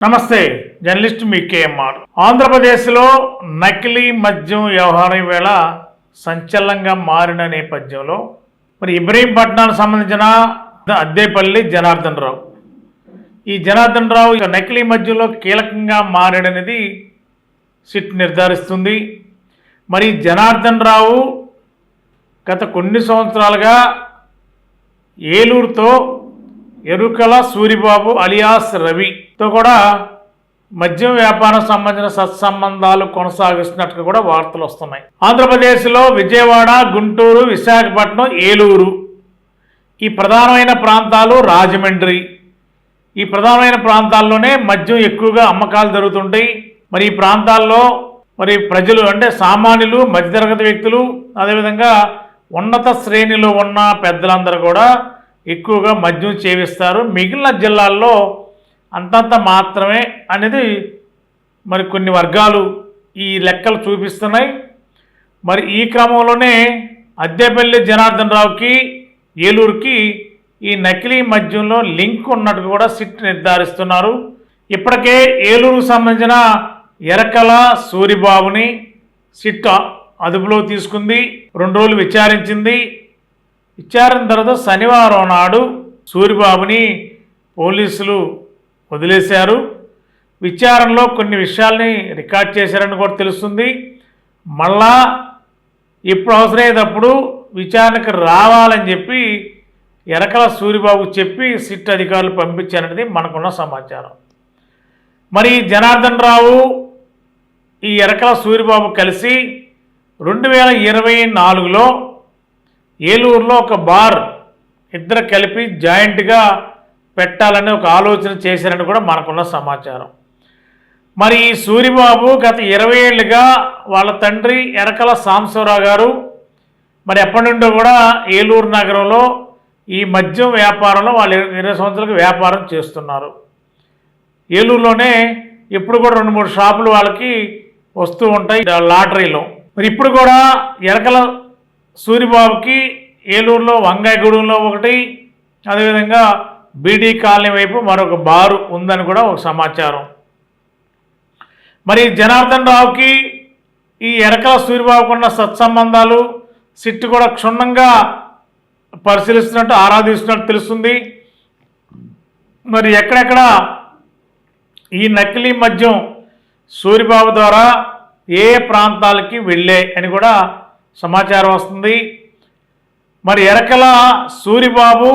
నమస్తే జర్నలిస్ట్ మీ కేఎంఆర్. ఆంధ్రప్రదేశ్లో నకిలీ మద్యం వ్యవహారం వేళ సంచలనంగా మారిన నేపథ్యంలో మరి ఇబ్రహీంపట్నానికి సంబంధించిన అద్దేపల్లి జనార్దన్ రావు ఈ జనార్దన్ రావు నకిలీ మద్యంలో కీలకంగా మారాడనేది సిట్ నిర్ధారిస్తుంది. మరి జనార్దన్ రావు గత కొన్ని సంవత్సరాలుగా ఏలూరుతో ఎరుకల సూరిబాబు అలియాస్ రవితో కూడా మద్యం వ్యాపారం సంబంధించిన సత్సంబంధాలు కొనసాగిస్తున్నట్టుగా కూడా వార్తలు వస్తున్నాయి. ఆంధ్రప్రదేశ్లో విజయవాడ గుంటూరు విశాఖపట్నం ఏలూరు ఈ ప్రధానమైన ప్రాంతాలు రాజమండ్రి. ఈ ప్రధానమైన ప్రాంతాల్లోనే మద్యం ఎక్కువగా అమ్మకాలు జరుగుతుంటాయి. మరి ఈ ప్రాంతాల్లో మరి ప్రజలు అంటే సామాన్యులు మధ్యతరగతి వ్యక్తులు అదేవిధంగా ఉన్నత శ్రేణిలో ఉన్న పెద్దలందరూ కూడా ఎక్కువగా మద్యం సేవిస్తారు. మిగిలిన జిల్లాల్లో అంతంత మాత్రమే అనేది మరి కొన్ని వర్గాలు ఈ లెక్కలు చూపిస్తున్నాయి. మరి ఈ క్రమంలోనే అద్దెపల్లి జనార్దన్ రావుకి ఏలూరుకి ఈ నకిలీ మద్యంలో లింక్ ఉన్నట్టు కూడా సిట్ నిర్ధారిస్తున్నారు. ఇప్పటికే ఏలూరుకు సంబంధించిన ఎరకల సూరిబాబుని సిట్ అదుపులో తీసుకుంది. రెండు రోజులు విచారించింది. విచారణ తర్వాత శనివారం నాడు సూరిబాబుని పోలీసులు వదిలేశారు. విచారణలో కొన్ని విషయాల్ని రికార్డ్ చేశారని కూడా తెలుస్తుంది. మళ్ళా ఇప్పుడు అవసరమయ్యేటప్పుడు విచారణకు రావాలని చెప్పి ఎరకల సూరిబాబు చెప్పి సిట్ అధికారులు పంపించారనేది మనకున్న సమాచారం. మరి జనార్దన్ రావు ఈ ఎరకల సూరిబాబు కలిసి రెండు వేల ఇరవై నాలుగులో ఏలూరులో ఒక బార్ ఇద్దరు కలిపి జాయింట్గా పెట్టాలని ఒక ఆలోచన చేశారని కూడా మనకున్న సమాచారం. మరి ఈ సూరిబాబు గత ఇరవై ఏళ్ళుగా వాళ్ళ తండ్రి ఎరకల సాంబశివరావు గారు మరి ఎప్పటి నుండో కూడా ఏలూరు నగరంలో ఈ మద్యం వ్యాపారంలో వాళ్ళు ఇరవై సంవత్సరాలకు వ్యాపారం చేస్తున్నారు. ఏలూరులోనే ఇప్పుడు కూడా రెండు మూడు షాపులు వాళ్ళకి వస్తూ ఉంటాయి లాటరీలో. మరి ఇప్పుడు కూడా ఎరకల సూరిబాబుకి ఏలూరులో వంగాయగూడెంలో ఒకటి అదేవిధంగా బీడీ కాలనీ వైపు మరొక బారు ఉందని కూడా ఒక సమాచారం. మరి జనార్దన్ రావుకి ఈ ఎరకల సూరిబాబుకు ఉన్న సత్సంబంధాలు సిట్టు కూడా క్షుణ్ణంగా పరిశీలిస్తున్నట్టు ఆరాధిస్తున్నట్టు తెలుస్తుంది. మరి ఎక్కడెక్కడ ఈ నకిలీ మద్యం సూరిబాబు ద్వారా ఏ ప్రాంతాలకి వెళ్ళే అని కూడా సమాచారం వస్తుంది. మరి ఎరకల సూరిబాబు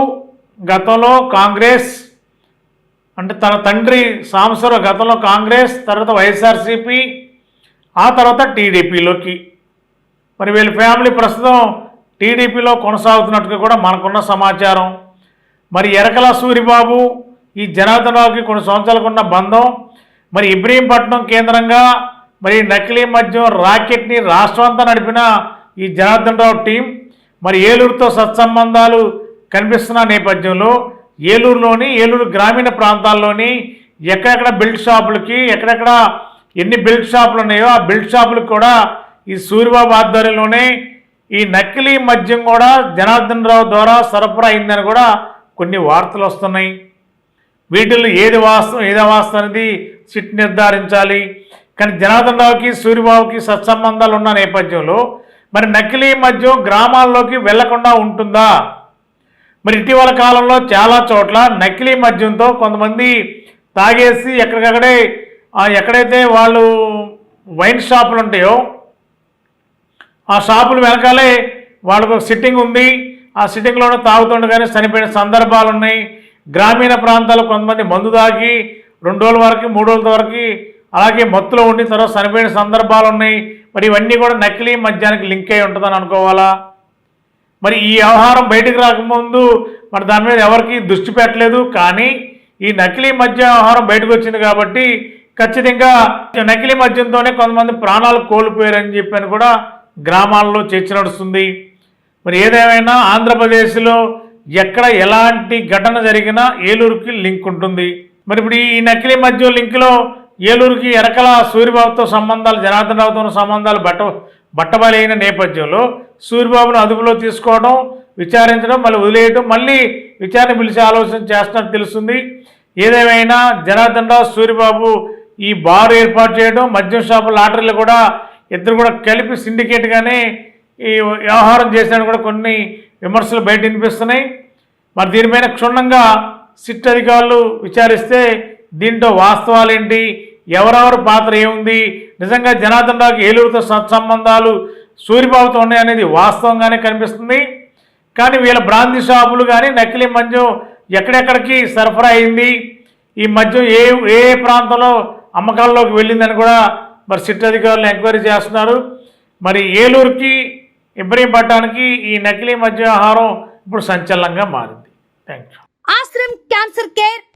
గతంలో కాంగ్రెస్ అంటే తన తండ్రి సాంసరావు గతంలో కాంగ్రెస్ తర్వాత వైఎస్ఆర్సీపీ ఆ తర్వాత టీడీపీలోకి. మరి వీళ్ళ ఫ్యామిలీ ప్రస్తుతం టీడీపీలో కొనసాగుతున్నట్టుగా కూడా మనకున్న సమాచారం. మరి ఎరకల సూరిబాబు ఈ జనార్దన్ రావుకి కొన్ని సంవత్సరాలకు ఉన్న బంధం. మరి ఇబ్రహీంపట్నం కేంద్రంగా మరి నకిలీ మద్యం రాకెట్ని రాష్ట్రం అంతా నడిపిన ఈ జనార్దన్ రావు టీం మరి ఏలూరుతో సత్సంబంధాలు కనిపిస్తున్న నేపథ్యంలో ఏలూరులోని ఏలూరు గ్రామీణ ప్రాంతాల్లోని ఎక్కడెక్కడ బిల్డ్ షాపులకి ఎక్కడెక్కడ ఎన్ని బిల్డ్ షాపులు ఉన్నాయో ఆ బిల్డ్ షాపులకు కూడా ఈ సూర్యబాబు ఆధ్వర్యంలోనే ఈ నకిలీ మద్యం కూడా జనార్దన్ రావు ద్వారా సరఫరా అయిందని కూడా కొన్ని వార్తలు వస్తున్నాయి. వీటిల్లో ఏది వాస్తవం ఏది వాస్తవం అనేది సిట్ నిర్ధారించాలి. కానీ జనార్దన్ రావుకి సూర్యబాబుకి సత్సంబంధాలు ఉన్న నేపథ్యంలో మరి నకిలీ మద్యం గ్రామాల్లోకి వెళ్ళకుండా ఉంటుందా? మరి ఇటీవల కాలంలో చాలా చోట్ల నకిలీ మద్యంతో కొంతమంది తాగేసి ఎక్కడికక్కడే ఎక్కడైతే వాళ్ళు వైన్ షాపులు ఉంటాయో ఆ షాపులు వెనకాలే వాళ్ళకు ఒక సిట్టింగ్ ఉంది. ఆ సిట్టింగ్లోనే తాగుతుండగానే చనిపోయిన సందర్భాలు ఉన్నాయి. గ్రామీణ ప్రాంతాల్లో కొంతమంది మందు తాగి రెండు రోజుల వరకు మూడు రోజుల వరకు అలాగే మత్తులో ఉండి తర్వాత చనిపోయిన సందర్భాలు ఉన్నాయి. మరి ఇవన్నీ కూడా నకిలీ మద్యానికి లింక్ అయి ఉంటుందని అనుకోవాలా? మరి ఈ వ్యవహారం బయటకు రాకముందు మరి దాని మీద ఎవరికి దృష్టి పెట్టలేదు. కానీ ఈ నకిలీ మద్య వ్యవహారం బయటకు వచ్చింది కాబట్టి ఖచ్చితంగా నకిలీ మద్యంతోనే కొంతమంది ప్రాణాలు కోల్పోయారని చెప్పని కూడా గ్రామాల్లో చర్చ నడుస్తుంది. మరి ఏదేమైనా ఆంధ్రప్రదేశ్లో ఎక్కడ ఎలాంటి ఘటన జరిగినా ఏలూరుకి లింక్ ఉంటుంది. మరి ఇప్పుడు ఈ నకిలీ మద్యం లింక్లో ఏలూరుకి ఎరకల సూర్యబాబుతో సంబంధాలు జనార్దన్ రావుతో సంబంధాలు బట్ట బట్టబలైన నేపథ్యంలో సూర్యబాబును అదుపులో తీసుకోవడం విచారించడం మళ్ళీ వదిలేయడం మళ్ళీ విచారణ పిలిచే ఆలోచన చేస్తున్నట్టు తెలుస్తుంది. ఏదేమైనా జనార్దన్ రావు సూర్యబాబు ఈ బార్ ఏర్పాటు చేయడం మద్యం షాపు లాటరీలు కూడా ఇద్దరు కూడా కలిపి సిండికేట్గానే ఈ వ్యవహారం చేసినట్టు కూడా కొన్ని విమర్శలు బయట వినిపిస్తున్నాయి. మరి దీనిపైన క్షుణ్ణంగా సిట్ అధికారులు విచారిస్తే దీంట్లో వాస్తవాలు ఏంటి ఎవరెవరి పాత్ర ఏముంది? నిజంగా జనార్దన్ రావుకి ఏలూరుతో సత్సంబంధాలు సూరిబాబుతో ఉన్నాయనేది వాస్తవంగానే కనిపిస్తుంది. కానీ వీళ్ళ బ్రాంతి షాపులు కానీ నకిలీ మద్యం ఎక్కడెక్కడికి సరఫరా అయింది? ఈ మద్యం ఏ ఏ ప్రాంతంలో అమ్మకాల్లోకి వెళ్ళిందని కూడా మరి సిట్ అధికారులు ఎంక్వైరీ చేస్తున్నారు. మరి ఏలూరుకి ఇబ్రహీంపట్నానికి ఈ నకిలీ మద్య ఆహారం ఇప్పుడు సంచలనంగా మారింది. Thank you Ashram cancer care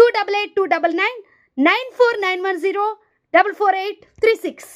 two double eight two double nine nine four nine one zero double four eight three six